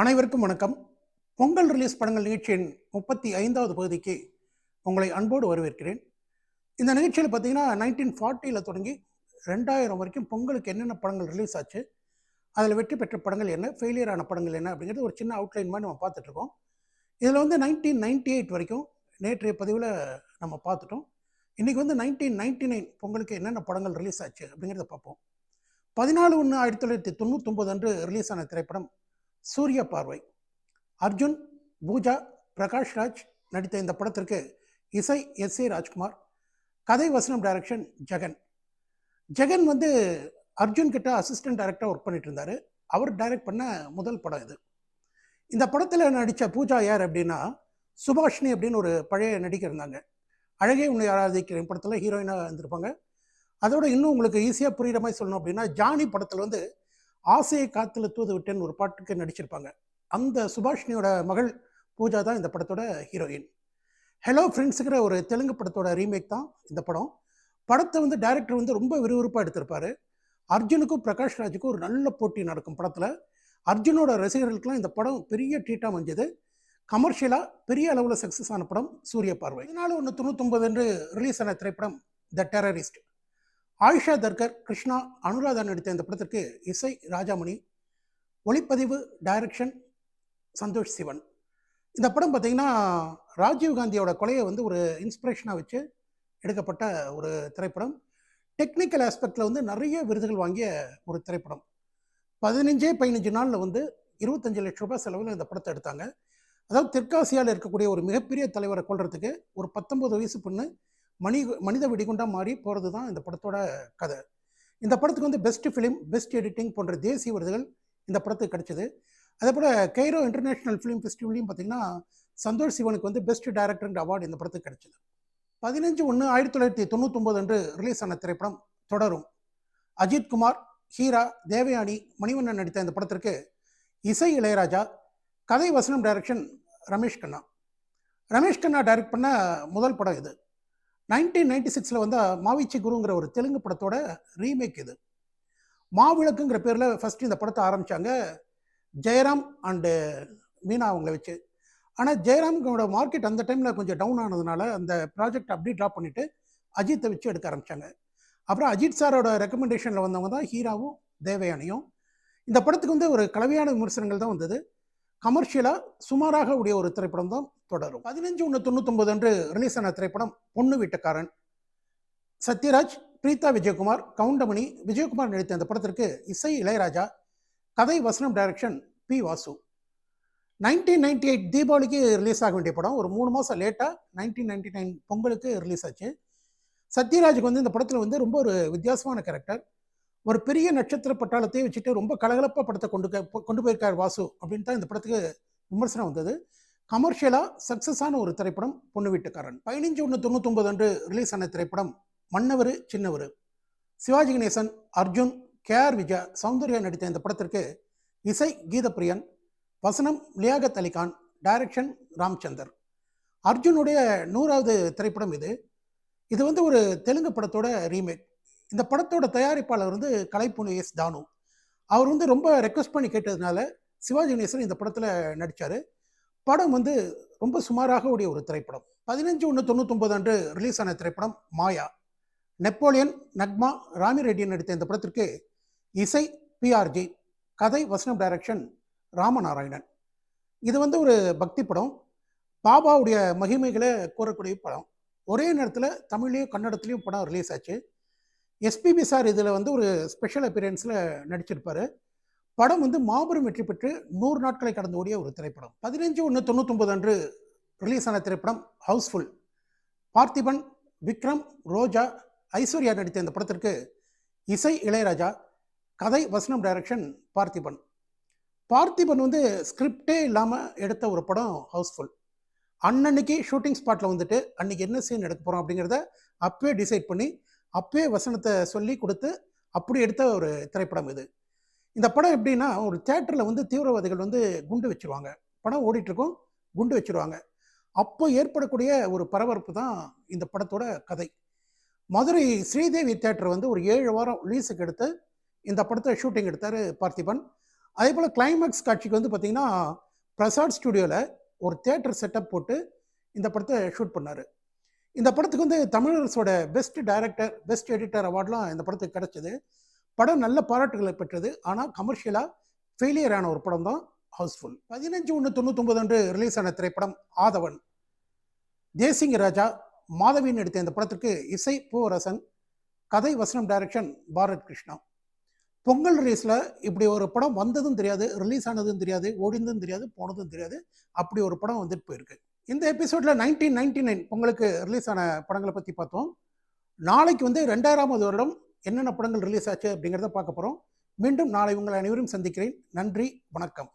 அனைவருக்கும் வணக்கம். பொங்கல் ரிலீஸ் படங்கள் நிகழ்ச்சியின் முப்பத்தி ஐந்தாவது பகுதிக்கு உங்களை அன்போடு வரவேற்கிறேன். இந்த நிகழ்ச்சியில் பார்த்தீங்கன்னா நைன்டீன் ஃபார்ட்டியில் தொடங்கி ரெண்டாயிரம் வரைக்கும் பொங்கலுக்கு என்னென்ன படங்கள் ரிலீஸ் ஆச்சு அதில் வெற்றி பெற்ற படங்கள் என்ன ஃபெயிலியர் ஆன படங்கள் என்ன அப்படிங்கிறது ஒரு சின்ன அவுட்லைன் மாதிரி நம்ம பார்த்துட்ருக்கோம் இதில் வந்து நைன்டீன் நைன்டி எயிட் வரைக்கும் நேற்றைய பதிவில் நம்ம பார்த்துட்டோம். இன்றைக்கி வந்து நைன்டீன் நைன்டி நைன் பொங்கலுக்கு என்னென்ன படங்கள் ரிலீஸ் ஆச்சு அப்படிங்கிறத பார்ப்போம். பதினாலு ஒன்று ஆயிரத்தி தொள்ளாயிரத்தி தொண்ணூத்தொம்பது அன்று ரிலீஸ் ஆன திரைப்படம் சூரிய பார்வை. அர்ஜுன் பூஜா பிரகாஷ் ராஜ் நடித்த இந்த படத்திற்கு இசை எஸ் ஏ ராஜ்குமார் கதை வசனம் டைரக்ஷன் ஜெகன். ஜெகன் வந்து அர்ஜுன் கிட்ட அசிஸ்டன்ட் டைரக்டராக ஒர்க் பண்ணிட்டு இருந்தார். அவர் டைரக்ட் பண்ண முதல் படம் இது. இந்த படத்தில் நடித்த பூஜா யார் அப்படின்னா சுபாஷினி அப்படின்னு ஒரு பழைய நடிகர் இருந்தாங்க. அழகே உன்னை ஆராதிக்கிறேன் படத்தில் ஹீரோயினாக இருந்திருப்பாங்க. அதோட இன்னும் உங்களுக்கு ஈஸியாக புரிகிற மாதிரி சொல்லணும் அப்படின்னா ஜானி படத்தில் வந்து ஆசையை காத்துல தூது விட்டேன்னு ஒரு பாட்டுக்கு நடிச்சிருப்பாங்க. அந்த சுபாஷினியோட மகள் பூஜா தான் இந்த படத்தோட ஹீரோயின். ஹலோ ஃப்ரெண்ட்ஸுங்கிற ஒரு தெலுங்கு படத்தோட ரீமேக் தான் இந்த படம். படத்தை வந்து டைரக்டர் வந்து ரொம்ப விறுவிறுப்பாக எடுத்திருப்பாரு. அர்ஜுனுக்கும் பிரகாஷ் ராஜுக்கும் ஒரு நல்ல போட்டி நடக்கும் படத்தில். அர்ஜுனோட ரசிகர்களுக்கெல்லாம் இந்த படம் பெரிய ட்ரீட்டாக அமைஞ்சது. கமர்ஷியலாக பெரிய அளவில் சக்ஸஸ் ஆன படம் சூரிய பார்வை. இதனால் ஒன்று தொண்ணூத்தொம்பது என்று ரிலீஸ் ஆன திரைப்படம் த டெரரிஸ்ட் ஆயிஷா தர்கர் கிருஷ்ணா அனுராதா நடித்த இந்த படத்திற்கு இசை ராஜாமணி ஒளிப்பதிவு டைரக்ஷன் சந்தோஷ் சிவன். இந்த படம் பார்த்தீங்கன்னா ராஜீவ்காந்தியோட கொலையை வந்து ஒரு இன்ஸ்பிரேஷனாக வச்சு எடுக்கப்பட்ட ஒரு திரைப்படம். டெக்னிக்கல் ஆஸ்பெக்டில் வந்து நிறைய விருதுகள் வாங்கிய ஒரு திரைப்படம். பதினஞ்சே பதினஞ்சு நாளில் வந்து இருபத்தஞ்சு லட்ச ரூபாய் செலவில் இந்த படத்தை எடுத்தாங்க. அதாவது தெற்காசியாவில் இருக்கக்கூடிய ஒரு மிகப்பெரிய தலைவரை கொள்றதுக்கு ஒரு பத்தொன்பது வயசு பொண்ணு மணி மனித வெடிகுண்டாக மாறி போகிறது தான் இந்த படத்தோட கதை. இந்த படத்துக்கு வந்து பெஸ்ட் ஃபிலிம் பெஸ்ட் எடிட்டிங் போன்ற தேசிய விருதுகள் இந்த படத்துக்கு கிடைச்சது. அதே போல் கெய்ரோ இன்டர்நேஷ்னல் ஃபிலிம் ஃபெஸ்டிவல்லையும் பார்த்திங்கன்னா சந்தோஷ் சிவனுக்கு வந்து பெஸ்ட் டைரக்டர்ன்ற அவார்டு இந்த படத்துக்கு கிடைச்சது. பதினஞ்சு ஒன்று ஆயிரத்தி தொள்ளாயிரத்தி தொண்ணூத்தொம்பது அன்று ரிலீஸ் ஆன திரைப்படம் தொடரும். அஜித் குமார் ஹீரா தேவயானி மணிவண்ணன் நடித்த இந்த படத்திற்கு இசை இளையராஜா கதை வசனம் டைரக்ஷன் ரமேஷ் கண்ணா. ரமேஷ் கண்ணா டைரக்ட் பண்ண முதல் படம் இது. நைன்டீன் நைன்டி சிக்ஸில் வந்த மாவிச்சி குருங்கிற ஒரு தெலுங்கு படத்தோட ரீமேக் இது. மாவிளக்குங்கிற பேரில் ஃபஸ்ட்டு இந்த படத்தை ஆரம்பித்தாங்க ஜெயராம் அண்டு மீனா அவங்கள வச்சு. ஆனால் ஜெயராம்களோட மார்க்கெட் அந்த டைமில் கொஞ்சம் டவுன் ஆனதுனால அந்த ப்ராஜெக்ட் அப்படியே ட்ராப் பண்ணிவிட்டு அஜித்தை வச்சு எடுக்க ஆரம்பித்தாங்க அப்புறம் அஜித் சாரோட ரெக்கமெண்டேஷனில் வந்தவங்க தான் ஹீராவும் தேவயானியும். இந்த படத்துக்கு வந்து ஒரு கலவையான விமர்சனங்கள் தான் வந்தது. கமர்ஷியலாக சுமாராக உடைய ஒரு திரைப்படம் தான் தொடரும். பதினஞ்சு ஒன்று தொண்ணூத்தொம்பது அன்று ரிலீஸ் ஆன திரைப்படம் பொண்ணு வீட்டுக்காரன். சத்யராஜ் பிரீதா விஜயகுமார் கவுண்டமணி விஜயகுமார் நடித்த அந்த படத்திற்கு இசை இளையராஜா கதை வசனம் direction P Vasu. Nineteen ninety eight தீபாவளிக்கு ரிலீஸ் ஆக வேண்டிய படம். ஒரு மூணு மாதம் லேட்டாக நைன்டீன் நைன்டி நைன் பொங்கலுக்கு ரிலீஸ் ஆச்சு. சத்யராஜுக்கு வந்து இந்த படத்தில் வந்து ரொம்ப ஒரு வித்தியாசமான கேரக்டர் ஒரு பெரிய நட்சத்திர பட்டாளத்தை வச்சுட்டு ரொம்ப கலகலப்பாக படத்தை கொண்டு கொண்டு போயிருக்கார் வாசு அப்படின்னு தான் இந்த படத்துக்கு விமர்சனம் வந்தது. கமர்ஷியலாக சக்ஸஸான ஒரு திரைப்படம் பொண்ணு வீட்டுக்காரன். பதினஞ்சு ஒன்று தொண்ணூத்தொம்பது அன்று ரிலீஸ் ஆன திரைப்படம் மன்னவர் சின்னவர். சிவாஜி கணேசன் அர்ஜுன் கே ஆர் விஜயா சௌந்தர்யா நடித்த இந்த படத்திற்கு இசை கீதப்பிரியன் வசனம் லியாகத் அலிகான் டைரக்ஷன் ராம்சந்தர். அர்ஜுனுடைய நூறாவது திரைப்படம் இது. இது வந்து ஒரு தெலுங்கு படத்தோட ரீமேக் இந்த படத்தோட தயாரிப்பாளர் வந்து கலைப்புனு எஸ் தானு. அவர் வந்து ரொம்ப ரெக்வஸ்ட் பண்ணி கேட்டதுனால சிவாஜி கணேசன் இந்த படத்தில் நடித்தார் படம் வந்து ரொம்ப சுமாராக உடைய ஒரு திரைப்படம். பதினஞ்சு ஒன்று தொண்ணூத்தொம்பது அன்று ரிலீஸ் ஆன திரைப்படம் மாயா. நெப்போலியன் நக்மா ராமி ரெட்டியன் நடித்த இந்த படத்திற்கு இசை பிஆர்ஜி கதை வசனம் டைரக்ஷன் ராமநாராயணன். இது வந்து ஒரு பக்தி படம். பாபாவுடைய மகிமைகளை கூறக்கூடிய படம். ஒரே நேரத்தில் தமிழ்லேயும் கன்னடத்துலேயும் படம் ரிலீஸ் ஆச்சு. எஸ்பிபி சார் இதில் வந்து ஒரு ஸ்பெஷல் அப்பியரன்ஸில் நடிச்சிருப்பார். படம் வந்து மாபெரும் வெற்றி பெற்று நூறு நாட்களை கடந்து ஓடிய ஒரு திரைப்படம். பதினஞ்சு ஒன்று தொண்ணூத்தொம்பது அன்று ரிலீஸ் ஆன திரைப்படம் ஹவுஸ்ஃபுல் பார்த்திபன் விக்ரம் ரோஜா ஐஸ்வர்யா நடித்த இந்த படத்திற்கு இசை இளையராஜா கதை வசனம் டைரக்ஷன் பார்த்திபன். பார்த்திபன் வந்து ஸ்கிரிப்டே இல்லாமல் எடுத்த ஒரு படம் ஹவுஸ்ஃபுல் அன்னன்னைக்கு ஷூட்டிங் ஸ்பாட்டில் வந்துட்டு அன்னைக்கு என்ன சீன் எடுக்க போகிறோம் அப்படிங்கிறத அப்பவே டிசைட் பண்ணி அப்பவே வசனத்தை சொல்லி கொடுத்து அப்படி எடுத்த ஒரு திரைப்படம் இது. இந்த படம் எப்படின்னா ஒரு தேட்டரில் வந்து தீவிரவாதிகள் வந்து குண்டு வச்சிருவாங்க. படம் ஓடிட்டு இருக்கும் குண்டு வச்சுருவாங்க. அப்போ ஏற்படக்கூடிய ஒரு பரபரப்பு தான் இந்த படத்தோட கதை. மதுரை ஸ்ரீதேவி தேட்டர் வந்து ஒரு ஏழு வாரம் லீஸுக்கு எடுத்து இந்த படத்தை ஷூட்டிங் எடுத்தார் பார்த்திபன். அதே போல் கிளைமேக்ஸ் காட்சிக்கு வந்து பார்த்திங்கன்னா பிரசாத் ஸ்டுடியோவில் ஒரு தேட்டர் செட்டப் போட்டு இந்த படத்தை ஷூட் பண்ணார். இந்த படத்துக்கு வந்து தமிழரசோட பெஸ்ட் டைரக்டர் பெஸ்ட் எடிட்டர் அவார்ட்லாம் இந்த படத்துக்கு கிடைச்சது. படம் நல்ல பாராட்டுகளை பெற்றது. ஆனால் கமர்ஷியலாக ஃபெயிலியர் ஆன ஒரு படம் தான் ஹவுஸ்ஃபுல் பதினஞ்சு ஒன்று தொண்ணூத்தொம்பது அன்று ரிலீஸ் ஆன திரைப்படம் ஆதவன். தேசிங்க ராஜா மாதவின் எடுத்த இந்த படத்திற்கு இசை பூவரசன் கதை வசனம் டைரக்ஷன் பாரத் கிருஷ்ணா. பொங்கல் ரிலீஸில் இப்படி ஒரு படம் வந்ததும் தெரியாது ரிலீஸ் ஆனதும் தெரியாது ஓடிந்ததும் தெரியாது போனதும் தெரியாது. அப்படி ஒரு படம் வந்துட்டு போயிருக்கு. இந்த எபிசோடில் நைன்டீன் நைன்டி நைன் பொங்கலுக்கு ரிலீஸ் ஆன படங்களை பற்றி பார்த்தோம். நாளைக்கு வந்து ரெண்டாயிரமாவது வருடம் என்னென்ன படங்கள் ரிலீஸ் ஆச்சு அப்படிங்கிறத பார்க்க போகிறோம் மீண்டும் நாளை உங்களை அனைவரும் சந்திக்கிறேன். நன்றி வணக்கம்.